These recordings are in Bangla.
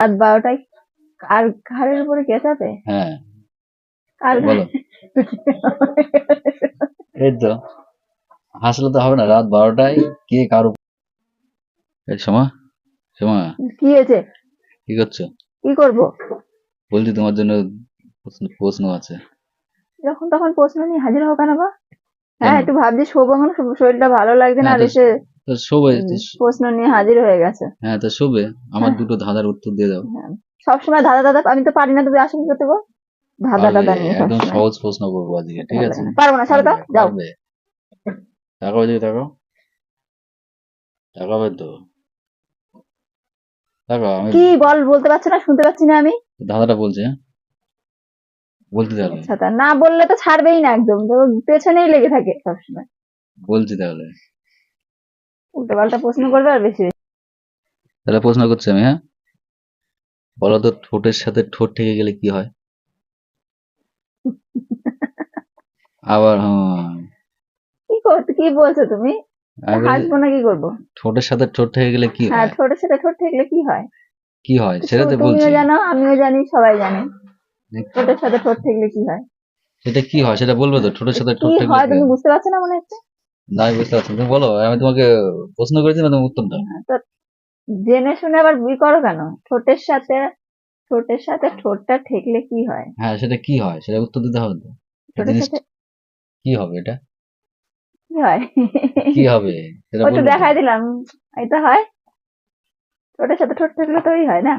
রাত বারোটায় আর ঘাড়ের উপরে কে চাপে? হ্যাঁ। আর বলো। এই তো। হাসলে তো হবে না রাত বারোটায় কে কার সমা সমা। কি হয়েছে? কি করছ? কি করব? বলছি তোমার জন্য প্রশ্ন- আছে। যখন তখন প্রশ্ন নিয়ে হাজির হও কেন বা হ্যাঁ একটু ভাবছি শোবো শরীরটা ভালো লাগছে না হ্যাঁ, আর এসে তো শোবে প্রশ্ন নিয়ে হাজির হয়ে গেছে। হ্যাঁ তো শোবে আমার দুটো ধাঁধার উত্তর দিয়ে দাও। সবসময় দাদা দাদা আমি তো পারি না তুমি আসো কি করতে গো দাদা পারবে, নিয়ে একদম সহজ প্রশ্ন করব আজকে ঠিক আছে? পারব না পারবে, যাও। পারবে। তাকাও দিকে তাকাও। তাকাবে তো। তাকাও আমি কি বল বলতে পারছ না শুনতে পাচ্ছি না আমি? ধাঁধাটা বলছি হ্যাঁ? বলতে তাহলে আচ্ছা না বললে তো ছাড়বেই না একদম তো পেছনেই লেগে থাকে সবসময়। বলছি তাহলে। উল্টো পাল্টা প্রশ্ন করবে আর বেশি বেশি। তাহলে প্রশ্ন করছি আমি হ্যাঁ? বলো তো ঠোঁটের সাথে ঠোঁট থেকে গেলে কি হয়? আবার হ্যাঁ কি করতে কি বলছো তুমি? আমি হাসবো না কি করব? ঠোঁটের সাথে ঠোঁট থেকে গেলে কি হ্যাঁ হয়? ঠোঁটের সাথে ঠোঁট ঠেকলে কি হয়? কি হয়? সেটা তো তুমিও বলছি। জানো আমিও জানি সবাই জানে। ঠোঁটের সাথে ঠোঁট ঠেকলে কি হয়? সেটা কি হয়? সেটা বলবে তো ঠোঁটের সাথে ঠোঁট কি থেকে হয় তুমি বুঝতে পারছ না মনে হচ্ছে? না আমি বুঝতে পারছি তুমি বলো আমি তোমাকে প্রশ্ন করেছি না তুমি উত্তর দাও জেনে শুনে আবার বই করো কেন? ঠোঁটের সাথে ঠোঁটের সাথে ঠোঁটটা ঠেকলে কি হয়? হ্যাঁ সেটা কি হয়? সেটা উত্তর দিতে হবে তো। এই কি হবে এটা? কি হয়? কি হবে? সেটা ওই তো দেখাই দিলাম এটা হয়। ঠোঁটের সাথে ঠোঁট ঠেকলে তো ওই হয় না?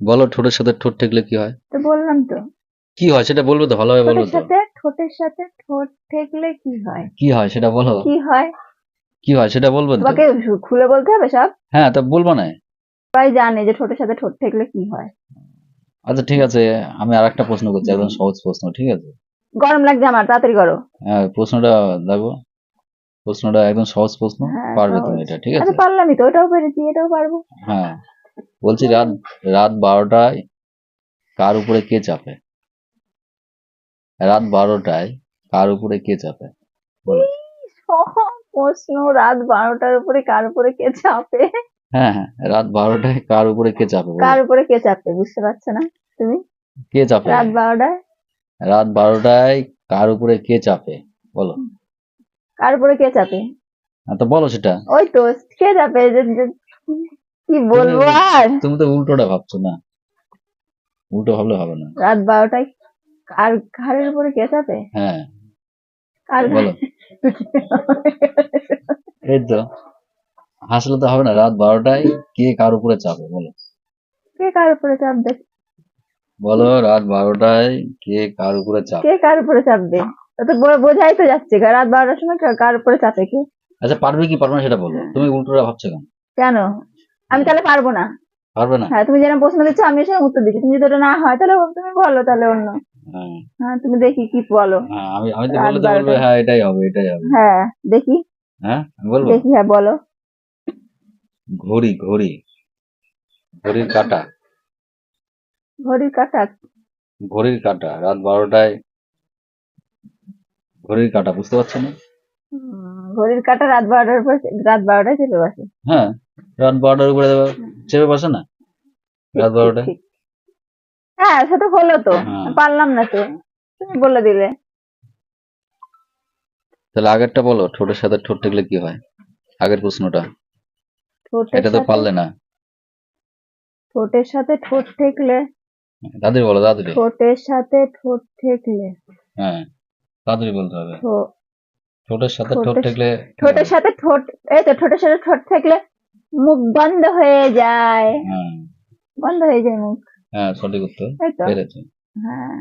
বলো ঠোঁটের সাথে ঠোঁট ঠেকলে কি হয়? তো বললাম তো। কি হয় সেটা বলব তো ভালোভাবে বলবে ঠোঁটের তো? সাথে ঠোঁটের সাথে ঠোঁট ঠেকলে কি হয়? কি হয় সেটা বলো? কি হয়? কি হয় সেটা বলব তো? তোমাকে খুলে বলতে হবে সব? হ্যাঁ তা বলব না। সবাই জানে যে ঠোঁটের সাথে ঠোঁট ঠেকলে কি হয়। আচ্ছা ঠিক আছে আমি আর একটা প্রশ্ন করছি একদম সহজ প্রশ্ন ঠিক আছে? গরম লাগছে আমার তাড়াতাড়ি করো। হ্যাঁ প্রশ্নটা দেখো প্রশ্নটা একদম সহজ প্রশ্ন হ্যাঁ, পারবে তুমি এটা ঠিক আছে? পারলামই তো ওটাও পেরেছি এটাও পারব। হ্যাঁ বলছি রাত রাত বারোটায় কার উপরে কে চাপে? রাত বারোটায় কার উপরে কে চাপে? বলো। প্রশ্ন রাত বারোটার উপরে কার উপরে কে চাপে? হ্যাঁ হ্যাঁ রাত বারোটায় কার উপরে কে চাপে কার উপরে কে চাপে বুঝতে পারছ না তুমি? কে চাপে? রাত বারোটায়? রাত বারোটায় কার উপরে কে চাপে বলো। কার উপরে কে চাপে? তো বলো সেটা। ওই তো কে চাপে? কি বলব আর? তুমি তো উল্টোটা ভাবছ না। উল্টো ভাবলে হবে না। রাত বারোটায় কার ঘাড়ের উপরে কে চাপে হ্যাঁ। কার বলো। এই তো। হাসলে তো হবে না রাত বারোটায় কে কার উপরে চাপে বলো। কে কার উপরে চাপবে? বলো রাত বারোটায় কে কার উপরে চাপে? কে কার উপরে চাপবে? তো বোঝাই তো যাচ্ছে রাত বারোটার সময় কার উপরে চাপে কে? আচ্ছা পারবে কি পারবে না সেটা বলো। তুমি উল্টোটা ভাবছ কেন? কেন? আমি তাহলে পারব না। পারবে না? হ্যাঁ তুমি যেরকম প্রশ্ন দিচ্ছ আমি সেরকম উত্তর দিচ্ছি। তুমি যদি ওটা না হয় তাহলে তুমি বলো তাহলে অন্য। হ্যাঁ। হ্যাঁ তুমি দেখি কি বলো। হ্যাঁ, আমি আমি তো রাত বললে তো বলবে বারোটায়। হ্যাঁ এটাই হবে এটাই হবে। হ্যাঁ দেখি। হ্যাঁ বলব? দেখি হ্যাঁ বলো। ঘড়ি ঘড়ি। ঘড়ির কাটা। ঘড়ির কাটা? ঘড়ির কাটা রাত বারোটায়। ঘড়ির কাটা বুঝতে পারছ না? ঘড়ির কাটা রাত বারোটার উপর রাত বারোটায় চেপে বসে। হ্যাঁ রাত বারোটার উপরে চেপে বসে না? রাত বারোটায়? হ্যাঁ সেটা হলো তো। হ্যাঁ। পারলাম না তো। তুমি বলে দিলে। তাহলে আগেরটা বলো ঠোঁটের সাথে ঠোঁট ঠেকলে কি হয়? আগের প্রশ্নটা। এটা তো পারলে না। ঠোঁটের সাথে ঠোঁট ঠেকলে? তাড়াতাড়ি বলো তাড়াতাড়ি ঠোঁটের সাথে ঠোঁট ঠেকলে? হ্যাঁ তাড়াতাড়ি বলতে হবে। ঠোঁটের সাথে ঠোঁট ঠেকলে ঠোঁটের সাথে ঠোঁট এই তো ঠোঁটের সাথে ঠোঁট ঠেকলে মুখ বন্ধ হয়ে যায়। হ্যাঁ। বন্ধ হয়ে যায় মুখ। হ্যাঁ সঠিক উত্তর পেরেছে। হ্যাঁ।